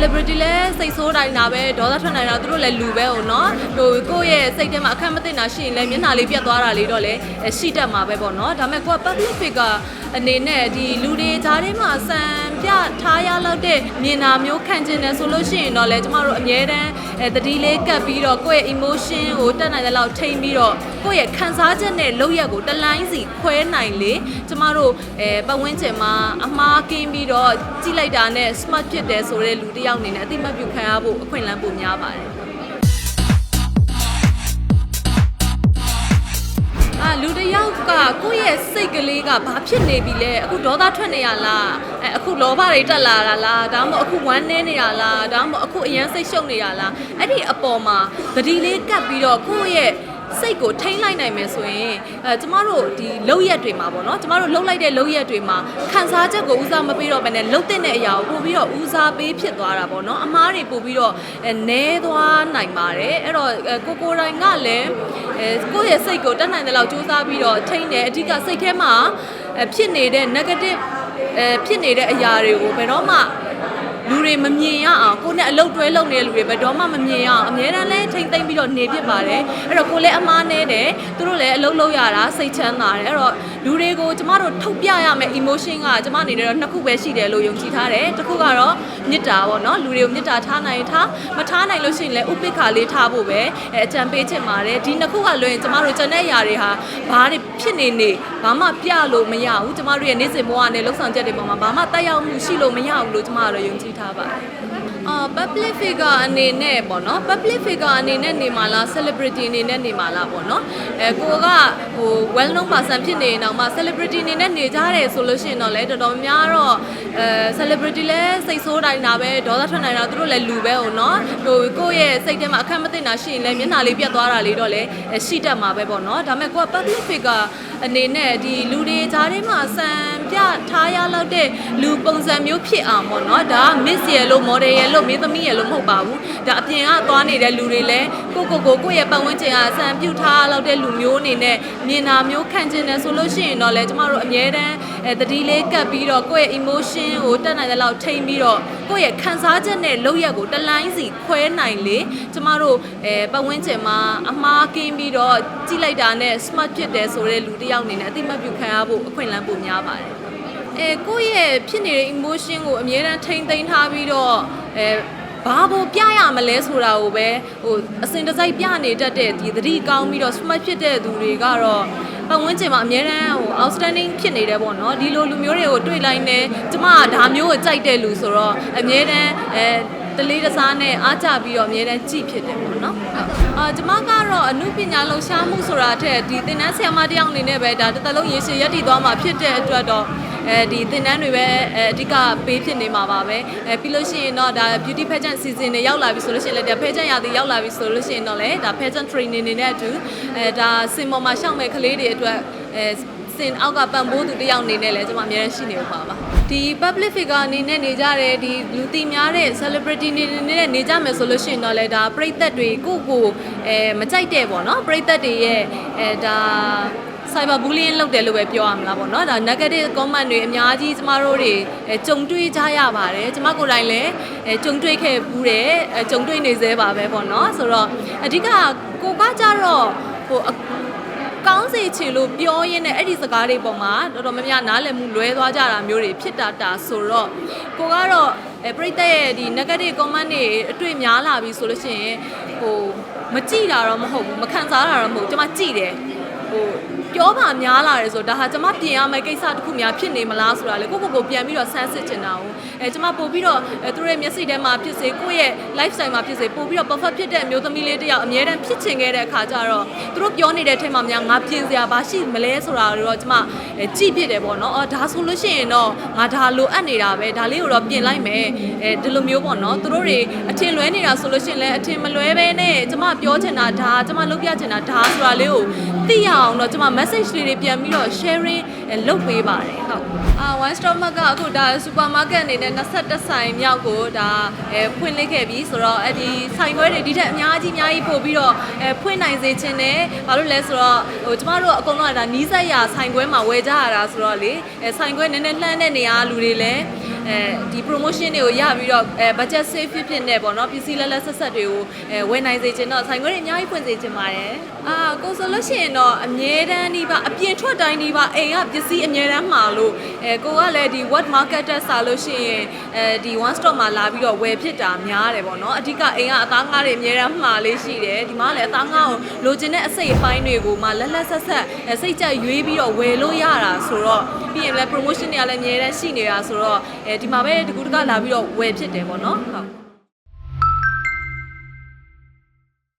celebrity လဲစိတ်ဆိုးတိုင်းတာပဲဒေါသထွက်နိုင်တာသူတို့လည်းလူပဲဟိုနော်ဟိုကိုယ့်ရဲ့စိတ်ထဲမှာအခက်မသိတာရှိရင်လည်းမျက်နှာလေးပြတ်သွားတာလေးတော့လည်းရှိတတ်မှာပဲပေါ့နော်ဒါပေမဲ့ကိုက public figure အနေနဲ့ဒီလူတွေကြားထဲမှာစံပြထားရလောက်တဲ့မြင်တာမျိုးခံကျင်တယ်ဆိုလို့ရှိရင်တော့လေကျမတို့အမြဲတမ်း အဲတတိလေးကပ်ပြီးတော့ကိုယ့်ရဲ့ emotion ကိုတက်နိုင်တဲ့လောက်ထိမ့်ပြီးတော့ကိုယ့်ရဲ့ခံစားချက်နဲ့လုပ်ရက်ကိုတလိုင်းစီခွဲနိုင်လေကျမတို့အဲပတ်ဝန်းကျင်မှာအမှားကင်းပြီးတော့ကြိလိုက်တာနဲ့ smart ဖြစ်တယ်ဆိုတဲ့လူတစ်ယောက်အနေနဲ့အသိမှတ်ပြုခံရဖို့အခွင့်အလမ်းပိုများပါတယ် လူတစ်ယောက်ကကိုယ့်ရဲ့စိတ်ကလေးကဘာဖြစ်နေပြီလဲအခုဒေါသထွက်နေရလားအဲအခုလောဘတွေတက်လာတာလားဒါမှမဟုတ်အခုဝမ်းနည်းနေတာလားဒါမှမဟုတ်အခုအယမ်းစိတ်ရှုပ်နေရလားအဲ့ဒီအပေါ်မှာသတိလေးကပ်ပြီးတော့ကိုယ့်ရဲ့ စိတ်ကိုထိန်းလိုက်နိုင်မယ်ဆိုရင်အဲကျမတို့ဒီလောက်ရက်တွေမှာပေါ့နော်ကျမတို့လှုပ်လိုက်တဲ့လောက်ရက်တွေမှာခံစားချက်ကိုဦးစားမပေးတော့ဘဲနဲ့လှုပ်တဲ့အရာကိုပို့ပြီးတော့ဦးစားပေးဖြစ်သွားတာပေါ့နော်အမားတွေပို့ပြီးတော့အဲနဲသွားနိုင်ပါတယ်အဲ့တော့အဲကိုကိုတိုင်းကလည်းအဲကိုယ့်ရဲ့စိတ်ကိုတက်နိုင်တဲ့လောက်စူးစမ်းပြီးတော့ထိန်းတယ်အဓိကစိတ်ထဲမှာအဲဖြစ်နေတဲ့ negative အဲဖြစ်နေတဲ့အရာတွေကိုဘယ်တော့မှ လူတွေမမြင်ရအောင်ကိုနဲ့အလုတ်တွဲလုပ်နေတဲ့လူတွေဘယ်တော့မှမမြင်ရအောင်အများတန်းလဲထိမ့်သိမ့်ပြီးတော့နေဖြစ်ပါတယ်အဲ့တော့ကိုလည်းအမားနဲ့တယ်သူတို့လည်းအလုတ်လုပ်ရတာစိတ်ချမ်းသာတယ်အဲ့တော့ လူတွေကိုကျမတို့ထုတ်ပြရမယ့် emotion ကကျမအနေနဲ့တော့နှစ်ခုပဲရှိတယ်လို့ယုံကြည်ထားတယ်တစ်ခုကတော့မေတ္တာပေါ့နော်လူတွေကိုမေတ္တာထားနိုင်ထားမထားနိုင်လို့ရှိရင်လည်းဥပိ္ပခာလေးထားဖို့ပဲအဲအကြံပေးချင်ပါတယ်ဒီနှစ်ခုကလွယ်ရင်ကျမတို့ကျန်တဲ့ຢာတွေဟာဘာတွေဖြစ်နေနေဘာမှပြလို့မရဘူးကျမတို့ရဲ့နေ့စဉ်ဘဝနဲ့လှုပ်ဆောင်ချက်တွေပေါ်မှာဘာမှတက်ရောက်မှုရှိလို့မရဘူးလို့ကျမကတော့ယုံကြည်ထားပါတယ်အာ public figure အနေနဲ့ပေါ့နော် public figure အနေနဲ့နေမှာလား celebrity အနေနဲ့နေမှာလားပေါ့နော်အဲကိုကဟို well known person ဖြစ်နေရင်တော့မှ celebrity အနေနဲ့နေကြတယ်ဆိုလို့ရှိရင်တော့လေတော်တော်များတော့အဲ celebrity လဲစိတ်ဆိုးတိုင်းတာပဲဒေါသထွက်နိုင်တာသူတို့လည်းလူပဲဟိုနော်ဟိုကိုယ့်ရဲ့စိတ်ထဲမှာအခက်မသိတာရှိရင်လည်းမျက်နှာလေးပြတ်သွားတာလေးတော့လည်းရှိတတ်မှာပဲပေါ့နော်ဒါပေမဲ့ကိုက public figure အနေနဲ့ဒီလူတွေကြားထဲမှာစံ ပြထားရလောက်တဲ့လူပုံစံမျိုးဖြစ်အောင်ပေါ့နော်ဒါက miss ရယ်လို့ model ရယ်လို့မင်းသမီးရယ်လို့မဟုတ်ပါဘူးဒါအပြင်ကသွားနေတဲ့လူတွေလည်းကိုကိုကိုကိုယ့်ရဲ့ပတ်ဝန်းကျင်ကစံပြုထားလောက်တဲ့လူမျိုးအနေနဲ့မြင်တာမျိုးခံကျင်တယ်ဆိုလို့ရှိရင်တော့လေကျမတို့အမြဲတမ်းအဲတတိလေးကပ်ပြီးတော့ကိုယ့်ရဲ့ emotion ကိုတက်နိုင်တဲ့လောက်ထိမ့်ပြီးတော့ကိုယ့်ရဲ့ခံစားချက်နဲ့လုပ်ရက်ကိုတလိုင်းစီခွဲနိုင်လေကျမတို့အဲပတ်ဝန်းကျင်မှာအမှားကင်းပြီးတော့ကြိလိုက်တာနဲ့ smart ဖြစ်တယ်ဆိုတဲ့လူတစ်ယောက်အနေနဲ့အသိမှတ်ပြုခံရဖို့အခွင့်အလမ်းပိုများပါတယ် အဲကိုယ့်ရဲ့ဖြစ်နေတဲ့ emotion ကိုအမြဲတမ်းထိမ့်သိမ်းထားပြီးတော့အဲဘာဘပြရမလဲဆိုတာကိုပဲဟိုအစင်တစိုက်ပြနေတတ်တဲ့ဒီသတိကောင်းပြီးတော့ smart ဖြစ်တဲ့သူတွေကတော့ပတ်ဝန်းကျင်မှာအများတန်းဟို outstanding ဖြစ်နေတယ်ပေါ့နော်ဒီလိုလူမျိုးတွေကိုတွေ့လိုက်နေကျမကဒါမျိုးကိုကြိုက်တဲ့လူဆိုတော့အများတန်းအဲ တလေးတစားနဲ့အားကြပြီးတော့အများတန်းကြည့်ဖြစ်တယ်ပေါ့နော်အာကျမကတော့အမှုပညာလှူရှားမှုဆိုတာထက်ဒီသင်တန်းဆရာမတစ်ယောက်အနေနဲ့ပဲဒါတစ်သက်လုံးရေရှည်ရည်တည်သွားမှာဖြစ်တဲ့အတွက်တော့အဲဒီသင်တန်းတွေပဲအဲအဓိကပေးဖြစ်နေမှာပါပဲအဲပြီးလို့ရှိရင်တော့ဒါ beauty pageant season တွေရောက်လာပြီဆိုလို့ရှိရင်လည်းဒါ pageant ရာသီရောက်လာပြီဆိုလို့ရှိရင်တော့လည်းဒါ pageant training တွေနဲ့အတူအဲဒါစင်ပေါ်မှာရှောက်မဲ့ကလေးတွေအတွက်အဲ စင်အောက်ကပံ့ပိုးသူတစ်ယောက်အနေနဲ့လည်းကျွန်မအများကြီးရှိနေဦးပါပါဒီ public figure အနေနဲ့နေကြတယ်ဒီလူသိများတဲ့ celebrity အနေနဲ့နေကြမယ်ဆိုလို့ရှိရင်တော့လည်းဒါပရိသတ်တွေကိုယ့်ကိုအဲမကြိုက်တဲ့ပေါ့နော်ပရိသတ်တွေရဲ့အဲဒါ cyber bullying လုပ်တယ်လို့ပဲပြောရမလားပေါ့နော်ဒါ negative comment တွေအများကြီးကျမတို့တွေအဲကြုံတွေ့ကြရပါတယ်ကျမကိုယ်တိုင်လည်းအဲကြုံတွေ့ခဲ့ဘူးတယ်အဲကြုံတွေ့နေသေးပါပဲပေါ့နော်ဆိုတော့အဓိကကိုကကြတော့ဟိုအ ကောင်းစေချင်လို့ပြောရင်းနဲ့အဲ့ဒီစကားတွေပေါ်မှာတော်တော်များများနားလည်မှုလွဲသွားကြတာမျိုးတွေဖြစ်တာတာဆိုတော့ကိုကတော့အဲပြိတ္တရဲ့ဒီ negative comment တွေအတွေ့များလာပြီဆိုလို့ရှိရင်ဟိုမကြည့်တာတော့မဟုတ်ဘူးမခံစားတာတော့မဟုတ်ဘူးကျမကြည့်တယ်ဟို ပြောပါများလာတယ်ဆိုတော့ဒါဟာကျမပြင်ရမယ့်ကိစ္စတစ်ခုများဖြစ်နေမလားဆိုတာလေကိုကိုကိုပြန်ပြီးတော့ဆန်းစစ်ချင်တာ哦အဲကျမပို့ပြီးတော့အဲသူတို့ရဲ့မျက်စိထဲမှာဖြစ်စေကိုယ့်ရဲ့ lifestyle မှာဖြစ်စေပို့ပြီးတော့ perfect ဖြစ်တဲ့အမျိုးသမီးလေးတစ်ယောက်အမြဲတမ်းဖြစ်ချင်ခဲ့တဲ့အခါကျတော့သူတို့ပြောနေတဲ့ထဲမှာများငါပြင်စရာဘာရှိမလဲဆိုတာတော့ကျမအဲကြည့်ပြတယ်ပေါ့နော်အော်ဒါဆိုလို့ရှိရင်တော့ငါဒါလိုအပ်နေတာပဲဒါလေးကိုတော့ပြင်လိုက်မယ်အဲဒီလိုမျိုးပေါ့နော်သူတို့တွေအထင်လွဲနေတာဆိုလို့ရှိရင်လည်းအထင်မလွဲပဲနဲ့ကျမပြောချင်တာဒါကျမလုပ်ပြချင်တာဒါဆိုတာလေးကိုသိရအောင်တော့ကျမ message လေးတွေပြန်ပြီးတော့ sharing လုပ်ပေးပါတယ်ဟုတ်အာ one stop mark ကအခုဒါ supermarket အနေနဲ့21ဆိုင်မြောက်ကိုဒါအဲဖွင့်လှစ်ခဲ့ပြီဆိုတော့အဲ့ဒီဆိုင်ခွဲတွေဒီထက်အများကြီးအများကြီးပို့ပြီးတော့အဲဖွင့်နိုင်စေချင်တယ်ဘာလို့လဲဆိုတော့ဟိုကျမတို့အကုန်လုံးကဒါနီးစပ်ရာဆိုင်ခွဲမှာဝယ်ကြရတာဆိုတော့လေအဲဆိုင်ခွဲနည်းနည်းလှမ်းတဲ့နေရာလူတွေလည်းအဲဒီ promotion တွေကိုရပြီးတော့အဲ budget save ဖြစ်ဖြစ်နဲ့ပေါ့နော်ပစ္စည်းလက်လက်ဆက်ဆက်တွေကိုအဲဝယ်နိုင်စေချင်တော့ဆိုင်ခွဲတွေအများကြီးဖွင့်စေချင်ပါတယ်အာကိုဆိုလို့ရှိရင်တော့အမြဲတမ်းဒီပါအပြင်ထွက်တိုင်းဒီပါအိမ်ကပစ္စည်းအမြဲတမ်းမှာလို့အဲကိုကလည်းဒီ what market တက်စားလို့ရှိရင်အဲဒီ one stop မှာလာပြီးတော့ဝယ်ဖြစ်တာများတယ်ပေါ့နော်အဓိကအိမ်ကအသားငါးတွေအမြဲတမ်းမှာလေးရှိတယ်ဒီမှာလည်းအသားငါးကိုလိုချင်တဲ့အစိတ်အပိုင်းတွေကိုမှလက်လက်ဆက်ဆက်အဲစိတ်ကြက်ရွေးပြီးတော့ဝယ်လို့ရတာဆိုတော့ပြီးရင်လည်း promotion တွေကလည်းအမြဲတမ်းရှိနေတာဆိုတော့အဲဒီမှာပဲတကူတကလာပြီးတော့ဝယ်ဖြစ်တယ်ပေါ့နော်ဟုတ်